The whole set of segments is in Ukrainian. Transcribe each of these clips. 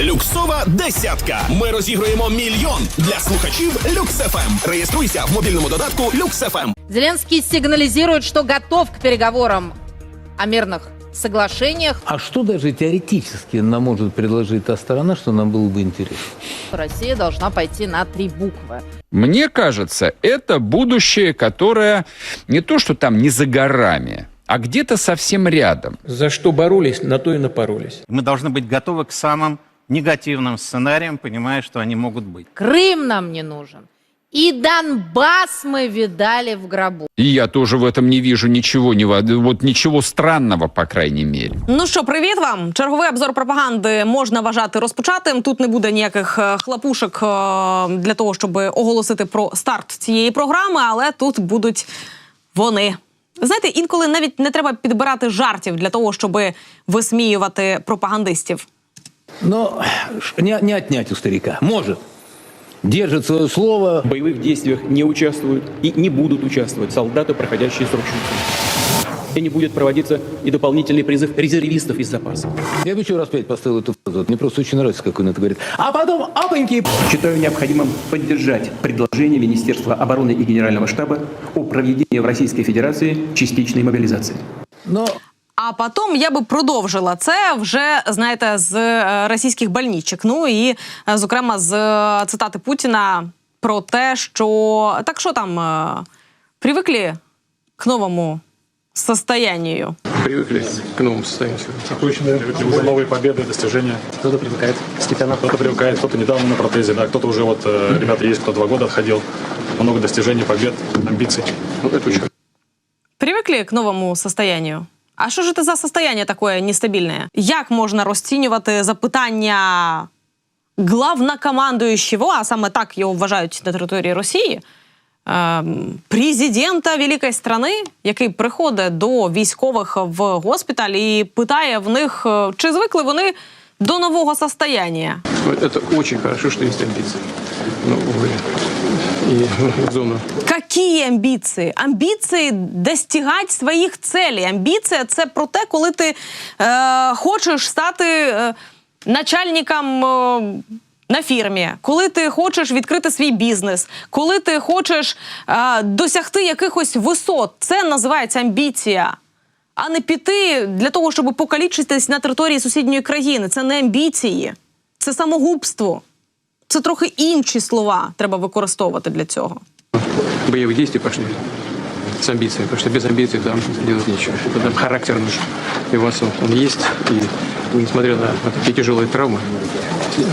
Люксова десятка. Ми розігруємо мільйон для слухачів Люкс-ФМ. Реєструйся в мобільному додатку Люкс-ФМ. Зеленский сигнализирует, что готов к переговорам о мирных соглашениях. А что даже теоретически нам может предложить та сторона, что нам было бы интересно? Россия должна пойти на три буквы. Мне кажется, это будущее, которое не то, что там не за горами, а где-то совсем рядом. За что боролись, на то и напоролись. Мы должны быть готовы к самым негативным сценариям, понимая, что они могут быть. Крым нам не нужен. И Донбасс мы видали в гробу. И я тоже в этом не вижу ничего, не, вот ничего странного, по крайней мере. Ну що, привіт вам. Черговий обзор пропаганди можна вважати розпочатим. Тут не буде ніяких е, хлопушок е, для того, щоб оголосити про старт цієї програми, але тут будуть вони. Знаєте, інколи навіть не треба підбирати жартів для того, щоб висміювати пропагандистів. Но не, не отнять у старика. Может. Держит свое слово. В боевых действиях не участвуют и не будут участвовать солдаты, проходящие службы. И не будет проводиться и дополнительный призыв резервистов из запаса. Я бы еще раз пять поставил эту фразу. Мне просто очень нравится, как он это говорит. А потом, апоньки, Считаю необходимым поддержать предложение Министерства обороны и Генерального штаба о проведении в Российской Федерации частичной мобилизации. Но А потім я би продовжила це вже знаєте з е, російських больничок. Ну і е, зокрема з е, цитати Путіна про те, що так що там е, привикли к новому состоянию. привыкли к новому состоянию. Точно, новые победы, достижения. Кто-то привыкает постепенно. Кто-то привыкает, кто-то недавно на протезе, да, кто-то уже вот, э, ребята есть, кто два года отходил. Много достижений, побед, амбиций. Ну, это очень Привикли к новому состоянию? А що ж це за состояние таке нестабільне? Як можна розцінювати запитання главнокомандуючого, а саме так його вважають на території Росії, ем, президента великої страни, який приходить до військових в госпіталь і питає в них, е, чи звикли вони до нового состояння? Ну, Это очень хорошо, что есть амбиции. Ну, увы. И в зону Які амбіції? Амбіції достигати своїх целей. Амбіція це про те, коли ти е, хочеш стати е, начальником. Е, на фірмі, коли ти хочеш відкрити свій бізнес, коли ти хочеш е, досягти якихось висот, це називається амбіція А не піти для того, щоб покалічитись на території сусідньої країни. Це не амбіції, це самогубство. Це трохи інші слова треба використовувати для цього. боевых действий пошли с амбициями, потому что без амбиций там делать нечего. Там характер нужен. И у вас он, он есть, и несмотря на вот такие тяжелые травмы,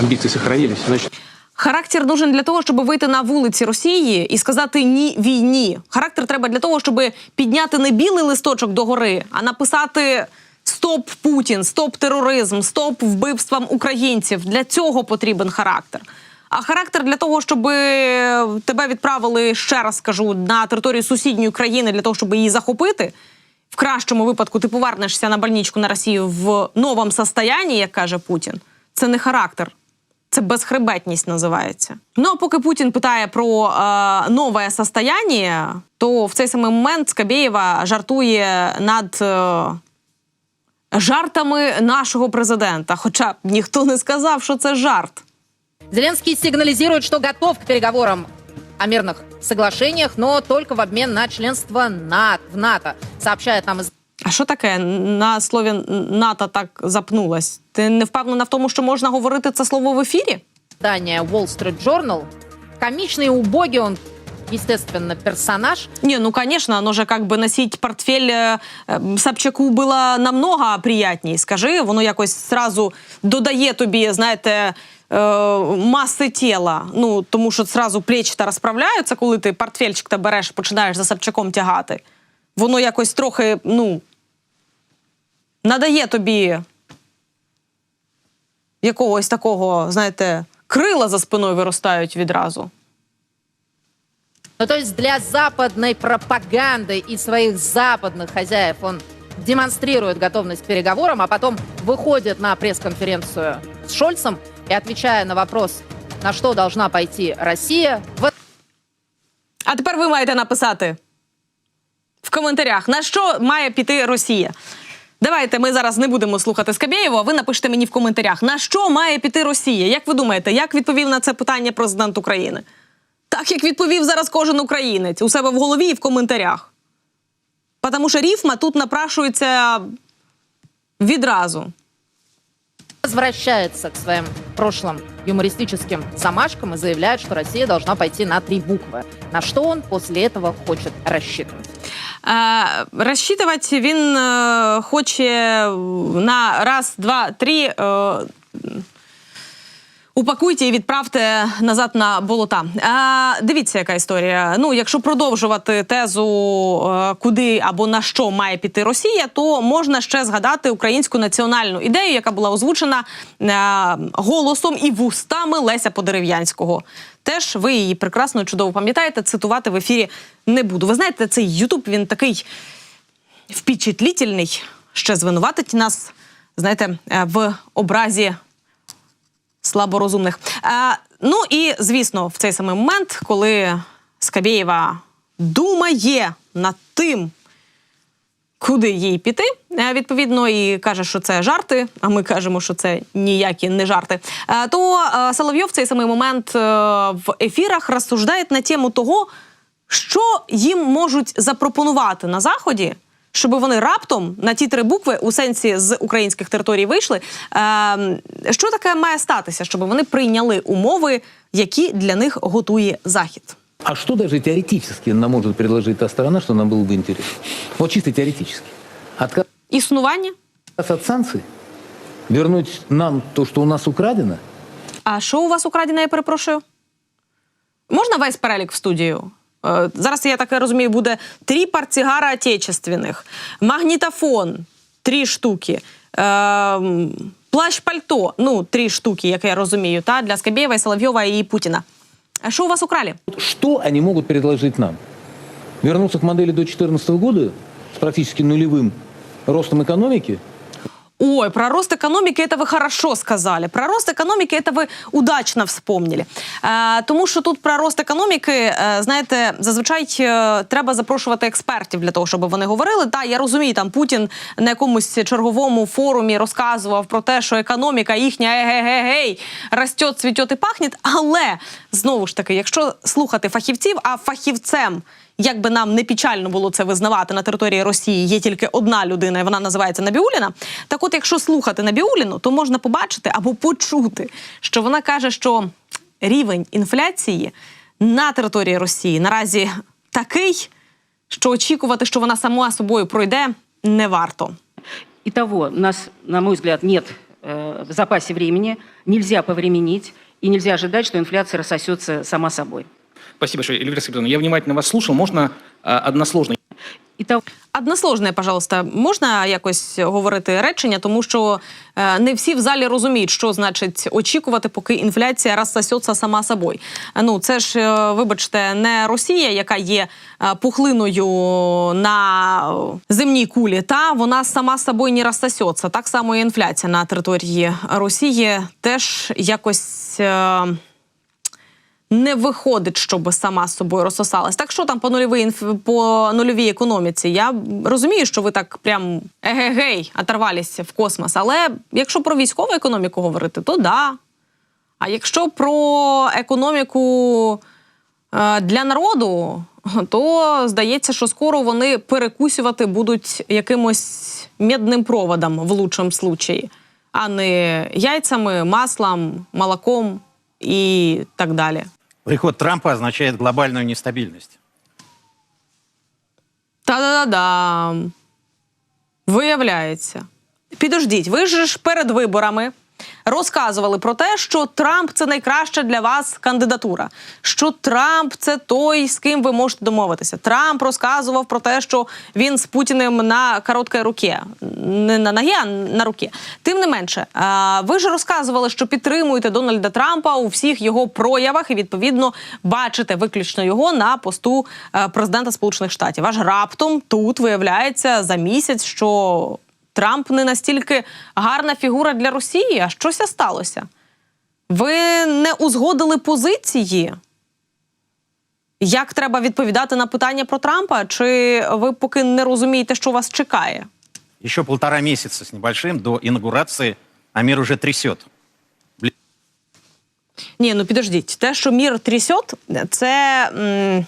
амбиции сохранились, значит, Характер нужен для того, щоб вийти на вулиці Росії і сказати ні війні. Характер треба для того, щоб підняти не білий листочок догори, а написати Стоп Путін, стоп тероризм, стоп вбивствам українців. Для цього потрібен характер. А характер для того, щоб тебе відправили ще раз скажу на територію сусідньої країни для того, щоб її захопити. В кращому випадку ти повернешся на больничку на Росію в новому состоянні, як каже Путін. Це не характер. Це безхребетність називається. Ну а поки Путін питає про е, нове состояння, то в цей самий момент Скабєєва жартує над е, жартами нашого президента. Хоча ніхто не сказав, що це жарт. Зеленский сигнализирует, что готов к переговорам о мирных соглашениях, но только в обмен на членство в НАТО, сообщает нам из А що таке на слові НАТО так запнулась? Ти не впевнена в тому, що можна говорити це слово в ефірі? издания Wall Street Journal. Комичный и убогий он, естественно, персонаж. Не, ну, конечно, оно же как бы носить портфель е, Собчаку було намного приятней. Скажи, воно якось сразу додає тобі, знаєте, е, маси тіла. Ну, тому що сразу плечі та розправляються, коли ти портфельчик та береш, починаєш за Собчаком тягати Воно якось трохи, ну, надає тобі якогось такого, знаєте, крила за спиною виростають відразу. Ну, то есть для западной пропаганды и своих западных хозяев он демонстрирует готовность к переговорам, а потом выходит на пресс-конференцию с Шольцем и, отвечая на вопрос, на что должна пойти Россия, в А тепер ви маєте написати в коментарях, на що має піти Росія. Давайте ми зараз не будемо слухати Скабєєва. Ви напишете мені в коментарях, на що має піти Росія? Як ви думаєте, як відповів на це питання президент України? Так як відповів зараз кожен українець у себе в голові і в коментарях. Тому що рифма тут напрашується відразу. возвращается к своим прошлым юмористическим замашкам и заявляет, что Россия должна пойти на три буквы. На что он после этого хочет рассчитывать? Розчитувати він е, хоче на раз, два, три. Упакуйте і відправте назад на болота. А, дивіться, яка історія. Ну, якщо продовжувати тезу, е, куди або на що має піти Росія, то можна ще згадати українську національну ідею, яка була озвучена е, голосом і вустами Леся Подерев'янського. Теж ви її прекрасно чудово пам'ятаєте. Цитувати в ефірі не буду. Ви знаєте, цей Ютуб він такий впечатлітельний, ще звинуватить нас, знаєте, е, в образі слаборозумних. Е, ну і звісно, в цей самий момент, коли Скабєєва думає над тим, куди їй піти, е, відповідно, і каже, що це жарти. А ми кажемо, що це ніякі не жарти. е, То е, Соловйов в цей самий момент е, в ефірах розсуждає на тему того, що їм можуть запропонувати на заході. Щоб вони раптом на ті три букви у сенсі з українських територій вийшли. Е, що таке має статися, щоб вони прийняли умови, які для них готує захід? А что даже теоретически нам может предложить та сторона, что нам было бы интересно? Вот чисто теоретически. Отказ Існування? от санкций? Вернуть нам то, что у нас украдено? А що у вас украдено, я перепрошую? Можна весь перелік в студію? Е, Зараз, я так розумію, буде три портсигара отечественних, магнітофон три штуки, е, плащ-пальто, ну, три штуки, як я розумію, та, для Скабєєва, і Соловйова і Путіна. А що у вас украли? Что они могут предложить нам? Вернуться к модели до 2014 года с практически нулевым ростом экономики? Ой, про рост экономики это ви хорошо сказали. Про рост економіки это ви удачно вспомнили. Е, тому що тут про рост економіки, е, знаєте, зазвичай е, треба запрошувати експертів для того, щоб вони говорили. Та я розумію, там Путін на якомусь черговому форумі розказував про те, що економіка їхня егегегей, растет, цвітет і пахне. Але знову ж таки, якщо слухати фахівців, а фахівцем. Як би нам не печально було це визнавати на території Росії, є тільки одна людина, і вона називається Набіуліна. Так, от, якщо слухати Набіуліну, то можна побачити або почути, що вона каже, що рівень інфляції на території Росії наразі такий, що очікувати, що вона сама собою пройде, не варто. Итого, у нас, на мой взгляд, нет э, в запасе времени, нельзя повременить, и нельзя ожидать, что инфляция рассосется сама собой. Спасибо большое, Эльвира Сабитовна. Я внимательно вас слушал. Можно а, односложно? Односложне, пожалуйста, можна якось говорити речення, тому що е, не всі в залі розуміють, що значить очікувати, поки інфляція розсосеться сама собою. Ну це ж, е, вибачте, не Росія, яка є е, пухлиною на земній кулі, та вона сама собою не розсосеться. Так само і інфляція на території Росії теж якось. е, не виходить, щоб сама з собою розсосалась. Так що там по нульовій інф... по нульовій економіці? Я розумію, що ви так прям егегей оторвалися в космос. Але якщо про військову економіку говорити, то да. А якщо про економіку е, для народу, то здається, що скоро вони перекусювати будуть якимось медним проводом в лучшому случаї, а не яйцями, маслом, молоком і так далі. Приход Трампа означает глобальную нестабильность. Та-да-да. Виявляється. Підождіть, ви ж перед виборами розказували про те, що Трамп це найкраща для вас кандидатура. Що Трамп це той, з ким ви можете домовитися. Трамп розказував про те, що він з Путіним на короткій руці. Не на ногі, а на руці. Тим не менше, ви ж розказували, що підтримуєте Дональда Трампа у всіх його проявах і відповідно бачите виключно його на посту е, президента Сполучених Штатів. Аж раптом тут виявляється за місяць, що Трамп не настільки гарна фігура для Росії. А щося сталося? Ви не узгодили позиції? Як треба відповідати на питання про Трампа? Чи ви поки не розумієте, що вас чекає? Еще полтора месяца с небольшим до инаугурации, а мир уже трясет. Ні, ну підождіть, те, що мір трясет, це. М-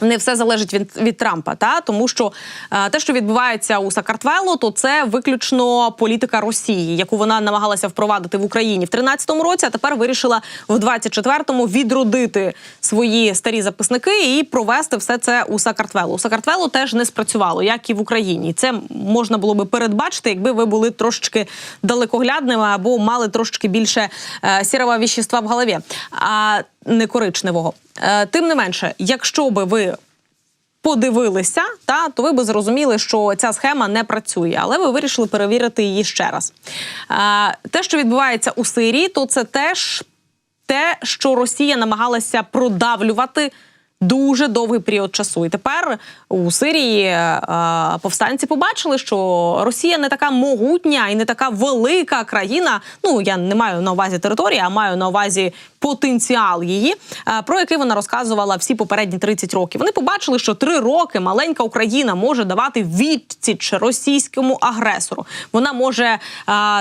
не все залежить від, від Трампа, та тому що е, те, що відбувається у Сакартвело, то це виключно політика Росії, яку вона намагалася впровадити в Україні в 13-му році, а тепер вирішила в 24-му відродити свої старі записники і провести все це у Сакартвело. У Сакартвело теж не спрацювало, як і в Україні. Це можна було би передбачити, якби ви були трошечки далекоглядними або мали трошечки більше е, сірого віщества в голові, а не коричневого. Е, тим не менше, якщо би ви подивилися, та то ви би зрозуміли, що ця схема не працює, але ви вирішили перевірити її ще раз. Е, те, що відбувається у Сирії, то це теж те, що Росія намагалася продавлювати. Дуже довгий період часу, і тепер у Сирії е, повстанці побачили, що Росія не така могутня і не така велика країна. Ну я не маю на увазі території, а маю на увазі потенціал її, е, про який вона розказувала всі попередні 30 років. Вони побачили, що три роки маленька Україна може давати відсіч російському агресору. Вона може е,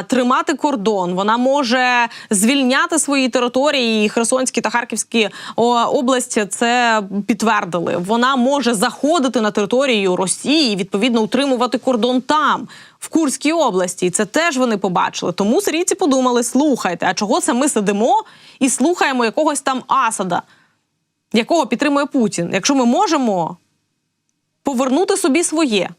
тримати кордон, вона може звільняти свої території. І Херсонські та Харківські області це підтвердили. Вона може заходити на територію Росії відповідно утримувати кордон там. В Курській області І це теж вони побачили. Тому сирійці подумали: слухайте, а чого це ми сидимо і слухаємо якогось там Асада, якого підтримує Путін, якщо ми можемо повернути собі своє.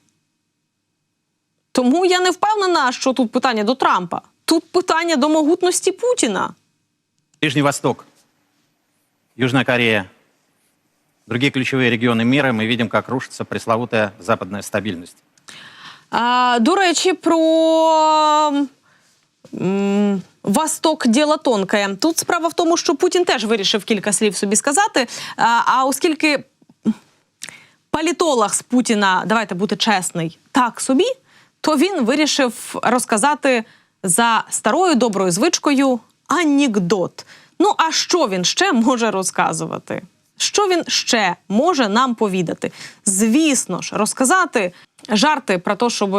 Тому я не впевнена, що тут питання до Трампа. Тут питання до могутності Путіна. Ближний Восток, Южная Корея, другие ключевые регионы мира, мы видим, как рушится пресловутая западная стабильность. А, до речі, про м, Восток діло тонке. Тут справа в тому, що Путін теж вирішив кілька слів собі сказати. А, а оскільки політолог з Путіна, давайте бути чесний, так собі, то він вирішив розказати за старою доброю звичкою анекдот. Ну а що він ще може розказувати? Що він ще може нам повідати? Звісно ж, розказати жарти про те, щоб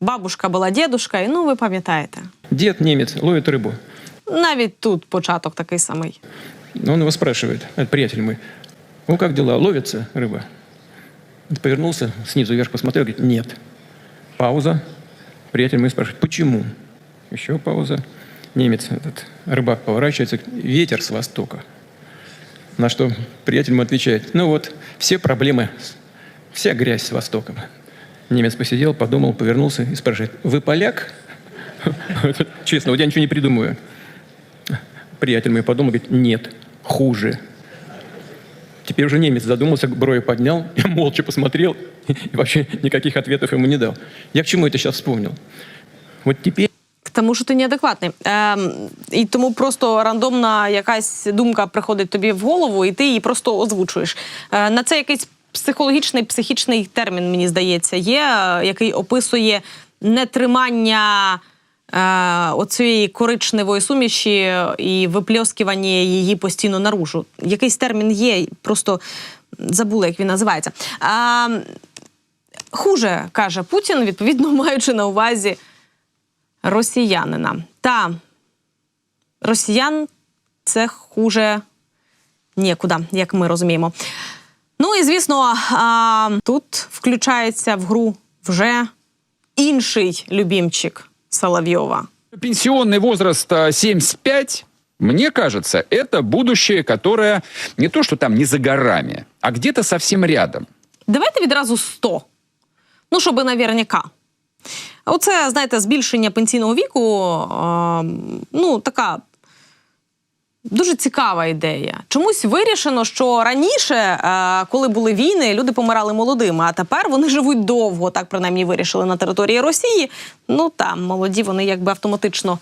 бабушка була дідушка, ну ви пам'ятаєте. Дед немец ловит рыбу. Навіть тут початок такий самий. Он его спрашивает, «Э, приятель мой, ну как дела, ловится рыба? Он Повернулся, снизу вверх посмотрел, говорит, нет. Пауза. Приятель мой спрашивает, почему? Еще пауза. Немец, этот рыбак поворачивается, ветер с востока. На что приятель ему отвечает, ну вот, все проблемы, вся грязь с востоком. Немец посидел, подумал, повернулся и спрашивает, вы поляк? Честно, вот я ничего не придумываю. Приятель мой подумал, говорит, нет, хуже. Теперь уже немец задумался, брови поднял, молча посмотрел и вообще никаких ответов ему не дал. Я к чему это сейчас вспомнил? Вот теперь Тому що ти неадекватний. Ем, і тому просто рандомна якась думка приходить тобі в голову, і ти її просто озвучуєш. Е, на це якийсь психологічний, психічний термін, мені здається, є, е, який описує нетримання е, оцієї коричневої суміші і випльоскування її постійно наружу. Якийсь термін є, просто забула, як він називається. А, хуже каже Путін, відповідно маючи на увазі росіянина. Та росіян це хуже нікуди, як ми розуміємо. Ну і звісно, а, тут включається в гру вже інший любімчик Соловйова. Пенсионный возраст а, 75, мне кажется, это будущее, которое не то, что там не за горами, а где-то совсем рядом. Давайте відразу 100. Ну, щоб наверняка. Оце, знаєте, збільшення пенсійного віку, ну, така дуже цікава ідея. Чомусь вирішено, що раніше, коли були війни, люди помирали молодими, а тепер вони живуть довго, так принаймні вирішили на території Росії. Ну там молоді вони якби автоматично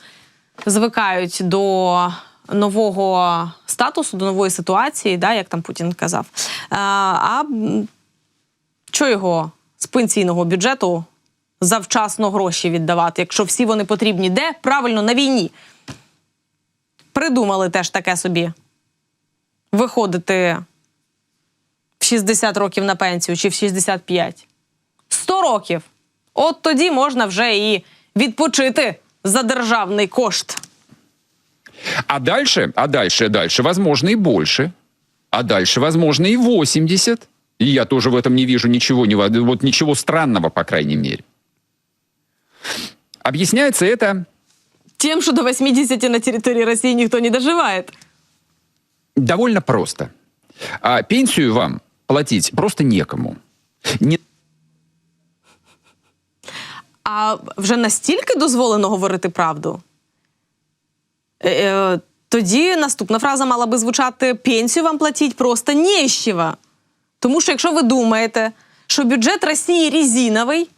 звикають до нового статусу, до нової ситуації, да, як там Путін казав. А що його з пенсійного бюджету завчасно гроші віддавати, якщо всі вони потрібні де? Правильно, на війні. Придумали теж таке собі. Виходити в 60 років на пенсію чи в 65. 100 років От тоді можна вже і відпочити за державний кошт. А дальше, а дальше, дальше, возможно, и больше. А дальше, возможно, и 80. И я тоже в этом не вижу ничего, вот ничего странного, по крайней мере. Объясняется это Тим, що до 80 на території Росії ніхто не доживає. довольно просто. А пенсию вам платить просто некому. Не А вже настільки дозволено говорити правду. Е, е, тоді наступна фраза мала би звучати: пенсію вам платіть просто нещива. Тому що якщо ви думаєте, що бюджет Росії резиновий,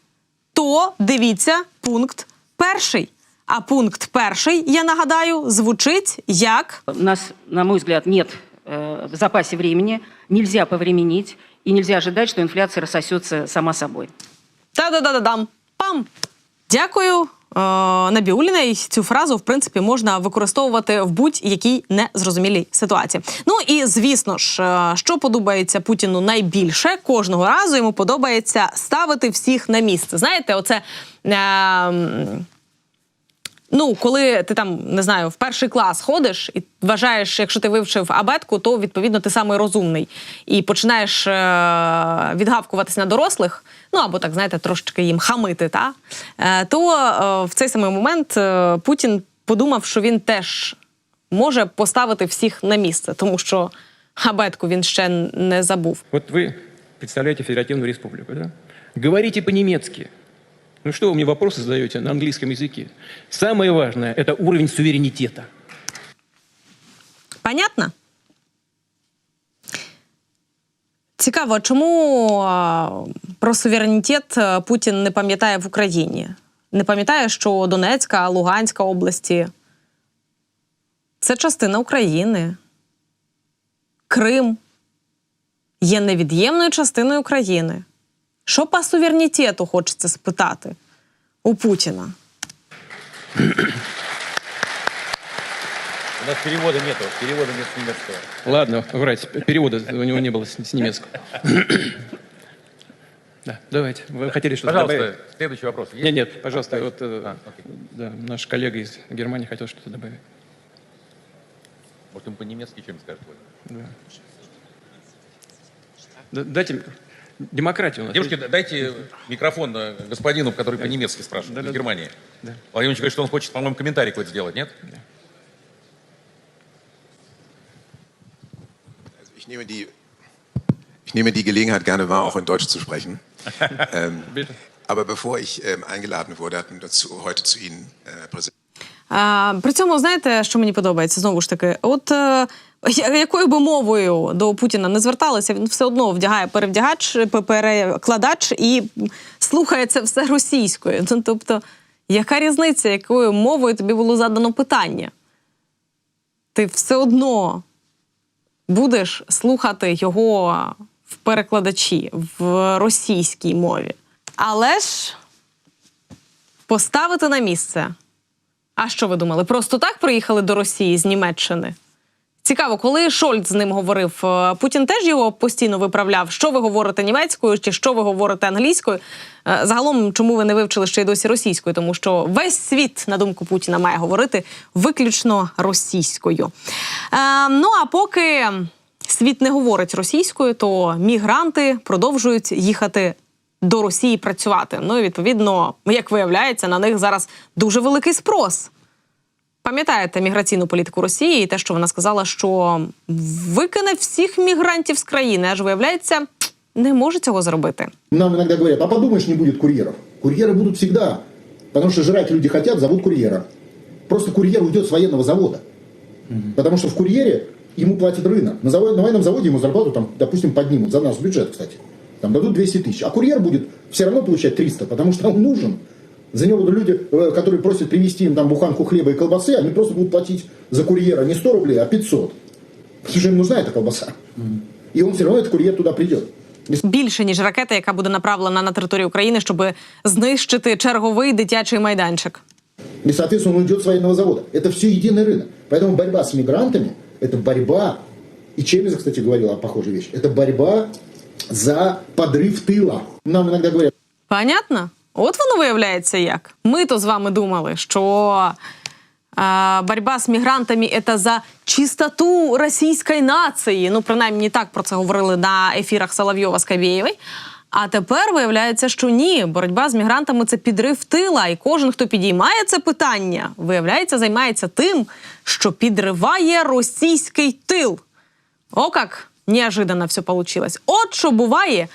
то дивіться пункт перший. А пункт перший, я нагадаю, звучить як У нас, на мой взгляд, нет э, в запасе времени, нельзя повременить, и нельзя ожидать, что инфляция рассосется сама собой. Та-да-да-да-дам. Пам. Дякую. Е, Набіуліна, і цю фразу в принципі можна використовувати в будь-якій незрозумілій ситуації. Ну і звісно ж, е, що подобається Путіну найбільше кожного разу йому подобається ставити всіх на місце. Знаєте, оце. Е, Ну, коли ти там не знаю, в перший клас ходиш і вважаєш, якщо ти вивчив абетку, то відповідно ти самий розумний і починаєш е- відгавкуватись на дорослих, ну або так знаєте, трошечки їм хамити, та е- то е- в цей самий момент е- Путін подумав, що він теж може поставити всіх на місце, тому що абетку він ще не забув. Вот вы представляете Федеративную Республику, да? Говорите по-немецки. Ну что вы мне вопросы задаете на английском языке? Самое важное – это уровень суверенитета. Понятно? Цікаво, а чому а, про суверенітет а, Путін не пам'ятає в Україні? Не пам'ятає, що Донецька, Луганська області це частина України. Крим є невід'ємною частиною України. Що по суверенітету хочеться спитати у Путіна? У нас перевода нету, перевода нет с немецкого. Ладно, врать, перевода у него не было с, с немецкого. Да, давайте. Вы хотели что-то Пожалуйста, добавить? следующий вопрос. есть? Нет, нет, пожалуйста, вот э, А, окей. да, наш коллега из Германии хотел что-то добавить. Может, им по-немецки чем скажет? Да, дайте демократию у нас. Девушки, д- дайте микрофон э, господину, который по-немецки спрашивает, Да, из да, Германии. да. Владимир Ильич говорит, что он хочет, по-моему, комментарий какой-то сделать, нет? Ich nehme die, ich nehme die Gelegenheit gerne wahr, auch in Deutsch zu sprechen. ähm, aber bevor ich ähm, eingeladen wurde, hatten dazu, heute zu Ihnen äh, präsentiert. А, при цьому, знаєте, що мені подобається знову ж таки, от е, якою би мовою до Путіна не зверталися, він все одно вдягає перевдягач, перекладач і слухає це все російською. Ну, тобто, яка різниця, якою мовою тобі було задано питання? Ти все одно будеш слухати його в перекладачі в російській мові. Але ж поставити на місце. А що ви думали? Просто так приїхали до Росії з Німеччини? Цікаво, коли Шольц з ним говорив, е, Путін теж його постійно виправляв, що ви говорите німецькою чи що ви говорите англійською. Е, Загалом, чому ви не вивчили ще й досі російською? Тому що весь світ, на думку Путіна, має говорити виключно російською. Е, ну а поки світ не говорить російською, то мігранти продовжують їхати до Росії працювати. Ну і відповідно, як виявляється, на них зараз дуже великий спрос. Пам'ятаєте міграційну політику Росії і те, що вона сказала, що викине всіх мігрантів з країни, аж виявляється, не може цього зробити. Нам иногда говорят, а подумаешь, не будет курьеров. Курьеры будут всегда. Потому что жрать люди хотят, зовут курьера. Просто курьер уйдет с военного завода. Потому что в курьере ему платит рынок. На, заводе, на военном заводе ему зарплату, там, допустим, поднимут. За наш бюджет, кстати Там дадут 200 тысяч. А курьер будет все равно получать 300, потому что он нужен. За него будут люди, э, которые просят привезти им там буханку хлеба и колбасы, они просто будут платить за курьера не 100 рублей, а 500. Потому что им нужна эта колбаса. И он все равно, этот курьер туда придет. Більше ніж ракета, яка буде направлена на територію України, щоб знищити черговий дитячий майданчик. И, соответственно, он уйдет с военного завода. Это все единый рынок. Поэтому борьба с мигрантами – это борьба, и Чемиза, кстати, говорила о похожей вещи, это борьба за подрыв тыла. Нам иногда говорят, Понятно? От воно виявляється як. Ми то з вами думали, що е, боротьба з мігрантами це за чистоту російської нації. Ну, принаймні так про це говорили на ефірах Соловйова з. А тепер виявляється, що ні, боротьба з мігрантами це підрив тила, і кожен, хто підіймає це питання, виявляється, займається тим, що підриває російський тил. О, як неожиданно все получилось. От що буває,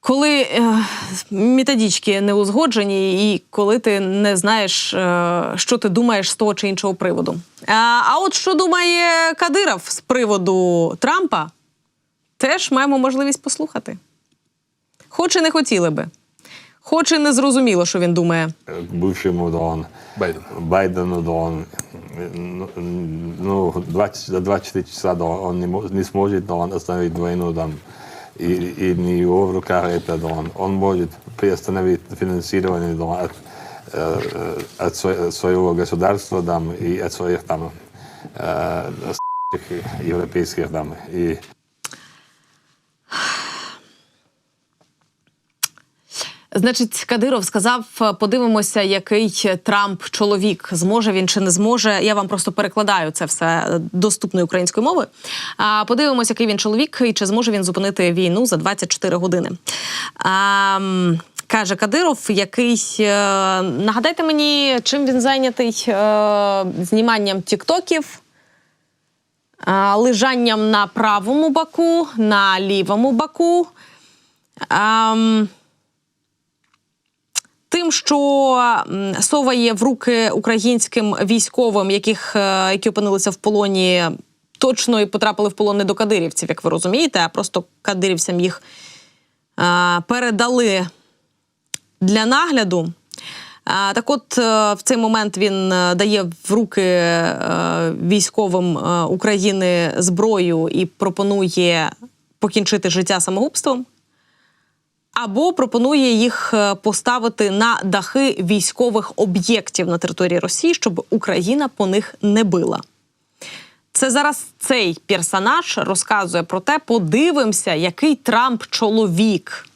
коли е, методички не узгоджені, і коли ти не знаєш, е, що ти думаєш з того чи іншого приводу. А, а от що думає Кадиров з приводу Трампа, теж маємо можливість послухати. Хоч і не хотіли би, хоч і не зрозуміло, що він думає. к бывшему Дон, Байдену Дон, ну, ну, 20, за 24 часа да, он не, мо- не сможет да, он остановить войну там, и, и не его в руках это да, он, он может приостановить финансирование да, от, э, э, от сво- своего государства там, и от своих там э, с***ых европейских там, и Значить, Кадиров сказав: подивимося, який Трамп чоловік зможе він чи не зможе. Я вам просто перекладаю це все доступною українською мовою. А подивимося, який він чоловік і чи зможе він зупинити війну за 24 години. А, Каже Кадиров, який е, нагадайте мені, чим він зайнятий е, зніманням тіктоків, лежанням на правому боку, на лівому боку. Ем, тим, що м, соває в руки українським військовим, яких е, які опинилися в полоні, точно і потрапили в полон не до кадирівців, як ви розумієте, а просто кадирівцям їх е, передали для нагляду. А, Так от е, в цей момент він е, дає в руки е, військовим е, України зброю і пропонує покінчити життя самогубством або пропонує їх е, поставити на дахи військових об'єктів на території Росії, щоб Україна по них не била. Це зараз цей персонаж розказує про те, подивимося, який Трамп чоловік.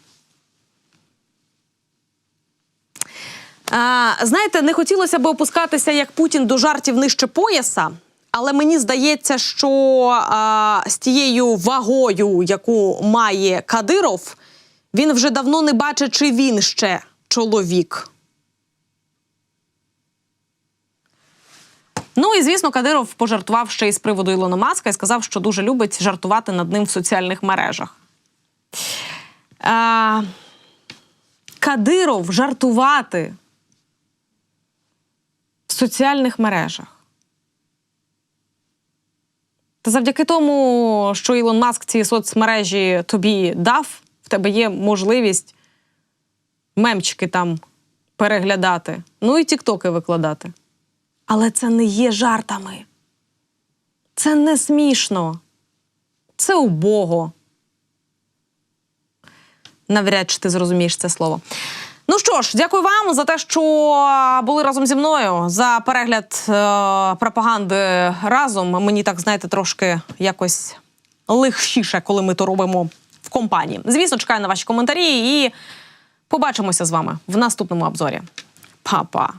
А, знаєте, не хотілося б опускатися як Путін до жартів нижче пояса, але мені здається, що а, з тією вагою, яку має Кадиров, він вже давно не бачить, чи він ще чоловік. Ну і звісно, Кадиров пожартував ще й з приводу Ілона Маска і сказав, що дуже любить жартувати над ним в соціальних мережах. А, Кадиров жартувати в соціальних мережах. Та завдяки тому, що Ілон Маск ці соцмережі тобі дав, в тебе є можливість мемчики там переглядати, ну і тіктоки викладати. Але це не є жартами. Це не смішно. Це убого. Навряд чи ти зрозумієш це слово. Ну що ж, дякую вам за те, що були разом зі мною за перегляд е, пропаганди разом. Мені так, знаєте, трошки якось легшіше, коли ми то робимо в компанії. Звісно, чекаю на ваші коментарі і побачимося з вами в наступному обзорі. Па-па!